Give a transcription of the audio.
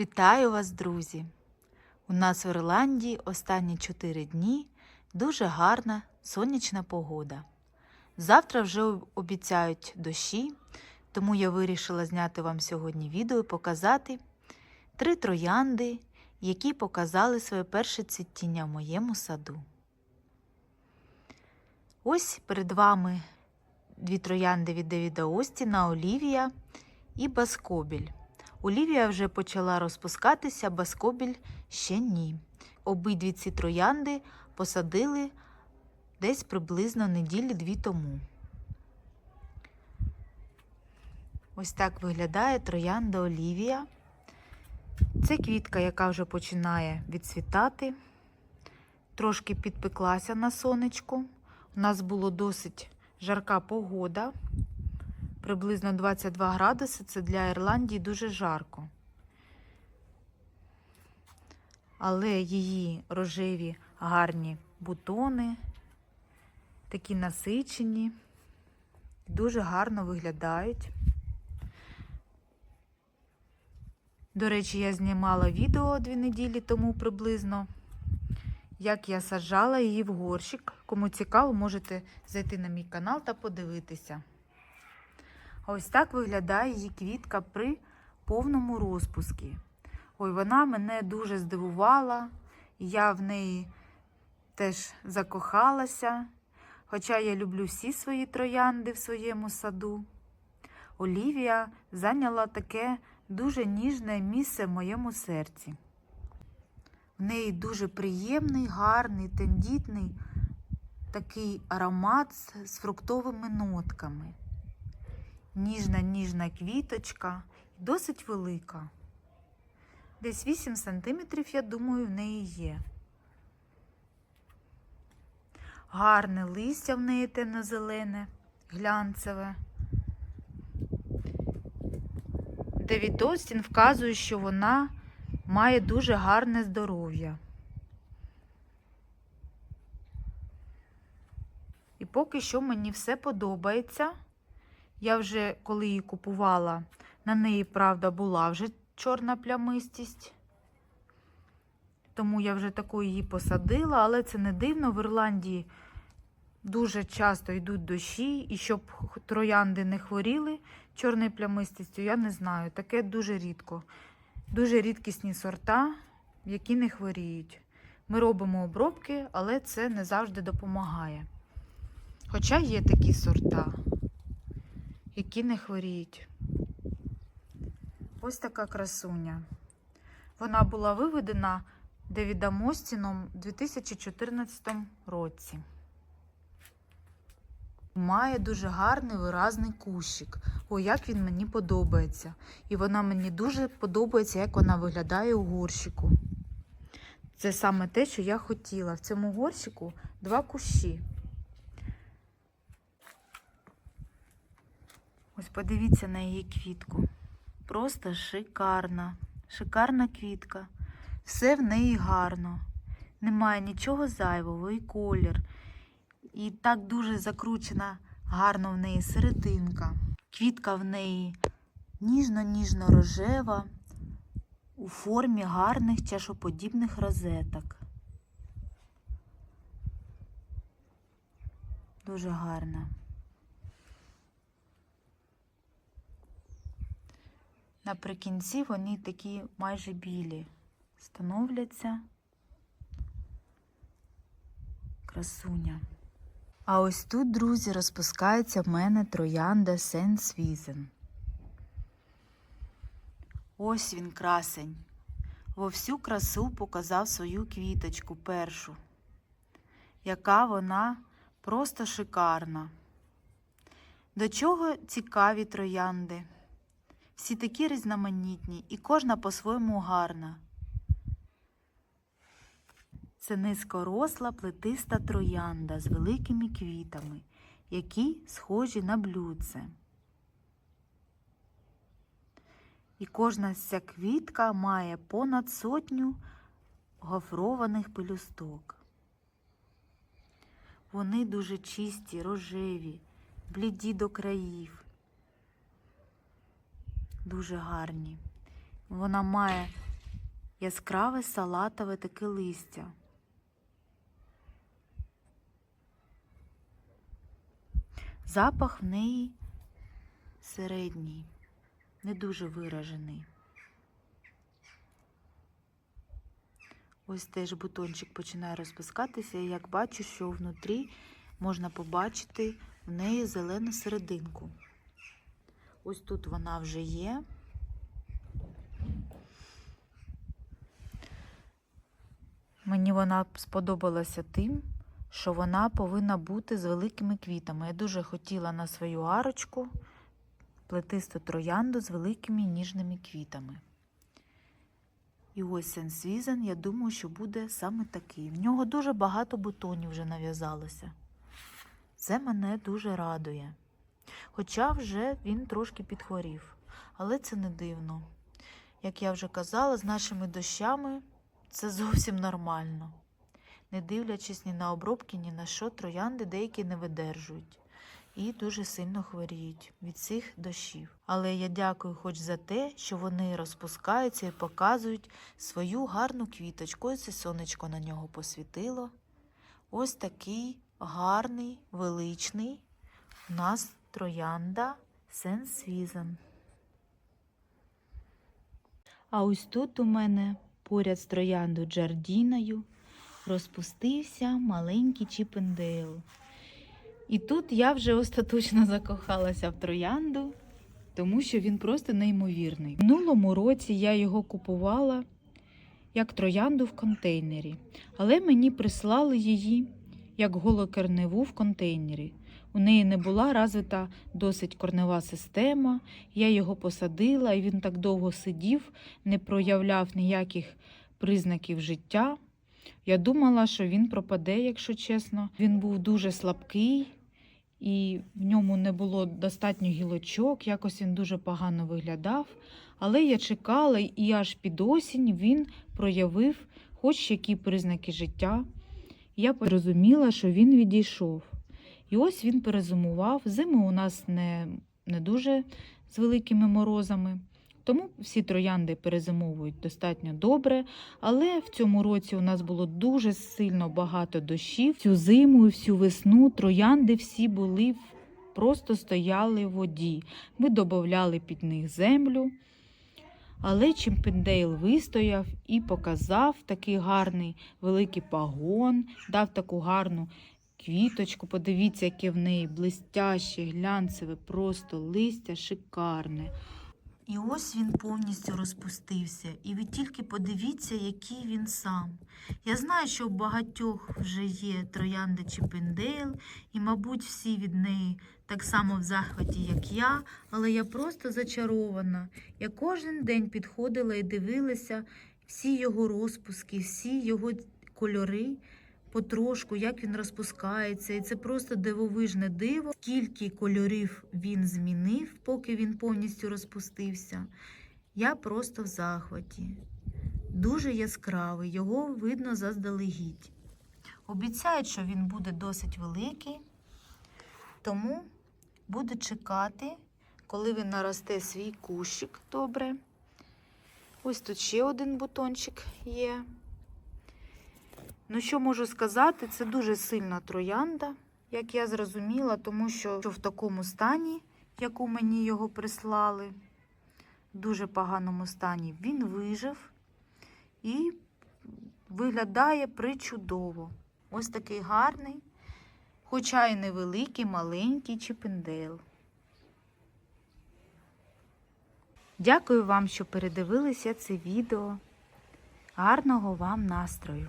Вітаю вас, друзі! У нас в Ірландії останні 4 дні дуже гарна сонячна погода. Завтра вже обіцяють дощі, тому я вирішила зняти вам сьогодні відео і показати три троянди, які показали своє перше цвітіння в моєму саду. Ось перед вами дві троянди від Девіда Остіна, Олівія і Баскобіль. Олівія вже почала розпускатися, Баскобіль ще ні. Обидві ці троянди посадили десь приблизно неділі дві тому. Ось так виглядає троянда Олівія. Це квітка, яка вже починає відцвітати. Трошки підпеклася на сонечку. У нас було досить жарка погода. Приблизно 22 градуси це для Ірландії дуже жарко. Але її рожеві гарні бутони, такі насичені, дуже гарно виглядають. До речі, я знімала відео дві неділі тому приблизно, як я саджала її в горщик. Кому цікаво, можете зайти на мій канал та подивитися. Ось так виглядає її квітка при повному розпуску. Ой, вона мене дуже здивувала, я в неї теж закохалася. Хоча я люблю всі свої троянди в своєму саду. Олівія зайняла таке дуже ніжне місце в моєму серці. В неї дуже приємний, гарний, тендітний такий аромат з фруктовими нотками ніжна ніжна квіточка, досить велика. Десь 8 сантиметрів, я думаю, в неї є. Гарне листя в неї темно-зелене, глянцеве. Девід Остін вказує, що вона має дуже гарне здоров'я. І поки що мені все подобається. Я вже, коли її купувала, на неї, правда, була вже чорна плямистість. Тому я вже таку її посадила, але це не дивно. В Ірландії дуже часто йдуть дощі, і щоб троянди не хворіли чорною плямистістю, я не знаю. Таке дуже рідко. Дуже рідкісні сорта, які не хворіють. Ми робимо обробки, але це не завжди допомагає. Хоча є такі сорта які не хворіють. Ось така красуня. Вона була виведена Девідом Остіном у 2014 році. Має дуже гарний виразний кущик. О, як він мені подобається. І вона мені дуже подобається, як вона виглядає у горщику. Це саме те, що я хотіла. В цьому горщику два кущі. Ось подивіться на її квітку. Просто шикарна, шикарна квітка. Все в неї гарно. Немає нічого зайвого, і колір. І так дуже закручена гарно в неї серединка. Квітка в неї ніжно-ніжно рожева, у формі гарних чашоподібних розеток. Дуже гарна. Наприкінці вони такі майже білі становляться. Красуня. А ось тут, друзі, розпускається в мене троянда Сен-Свізен. Ось він красень. Во всю красу показав свою квіточку першу, яка вона просто шикарна. До чого цікаві троянди? Всі такі різноманітні і кожна по-своєму гарна. Це низькоросла плетиста троянда з великими квітами, які схожі на блюдце. І кожна ця квітка має понад сотню гофрованих пелюсток. Вони дуже чисті, рожеві, бліді до країв дуже гарні. Вона має яскраве салатове таке листя. Запах в неї середній, не дуже виражений. Ось теж бутончик починає розпускатися, і як бачу, що внутрі можна побачити в неї зелену серединку. Ось тут вона вже є. Мені вона сподобалася тим, що вона повинна бути з великими квітами. Я дуже хотіла на свою арочку плетисту троянду з великими ніжними квітами. І ось сенсвізен, я думаю, що буде саме такий. В нього дуже багато бутонів вже нав'язалося. Це мене дуже радує. Хоча вже він трошки підхворів, але це не дивно. Як я вже казала, з нашими дощами це зовсім нормально. Не дивлячись ні на обробки, ні на що, троянди деякі не видержують і дуже сильно хворіють від цих дощів. Але я дякую хоч за те, що вони розпускаються і показують свою гарну квіточку. І сонечко на нього посвітило. Ось такий гарний, величний у нас троянда Сенсвізен. А ось тут у мене поряд з трояндою Джардіною розпустився маленький Чіпендейл. І тут я вже остаточно закохалася в троянду, тому що він просто неймовірний. В минулому році я його купувала як троянду в контейнері, але мені прислали її як голокорневу в контейнері. У неї не була розвита досить корнева система. Я його посадила, і він так довго сидів, не проявляв ніяких признаків життя. Я думала, що він пропаде, якщо чесно. Він був дуже слабкий, і в ньому не було достатньо гілочок, якось він дуже погано виглядав. Але я чекала, і аж під осінь він проявив хоч які признаки життя. Я зрозуміла, що він відійшов. І ось він перезимував. Зими у нас не, не дуже з великими морозами. Тому всі троянди перезимовують достатньо добре. Але в цьому році у нас було дуже сильно багато дощів. Цю зиму і всю весну троянди всі були просто стояли в воді. Ми додавали під них землю. Але Чімпендейл вистояв і показав такий гарний великий пагон, дав таку гарну квіточку. Подивіться, яке в неї блистяще, глянцеве, просто листя шикарне. І ось він повністю розпустився. І ви тільки подивіться, який він сам. Я знаю, що у багатьох вже є троянда Чіпендейл, і, мабуть, всі від неї так само в захваті, як я, але я просто зачарована. Я кожен день підходила і дивилася всі його розпуски, всі його кольори. Потрошку, як він розпускається, і це просто дивовижне диво, скільки кольорів він змінив, поки він повністю розпустився. Я просто в захваті. Дуже яскравий, його видно заздалегідь. Обіцяють, що він буде досить великий, тому буду чекати, коли він наросте свій кущик добре. Ось тут ще один бутончик є. Ну, що можу сказати, це дуже сильна троянда, як я зрозуміла, тому що в такому стані, яку мені його прислали, в дуже поганому стані, він вижив і виглядає причудово. Ось такий гарний, хоча й невеликий, маленький чіпендейл. Дякую вам, що передивилися це відео. Гарного вам настрою!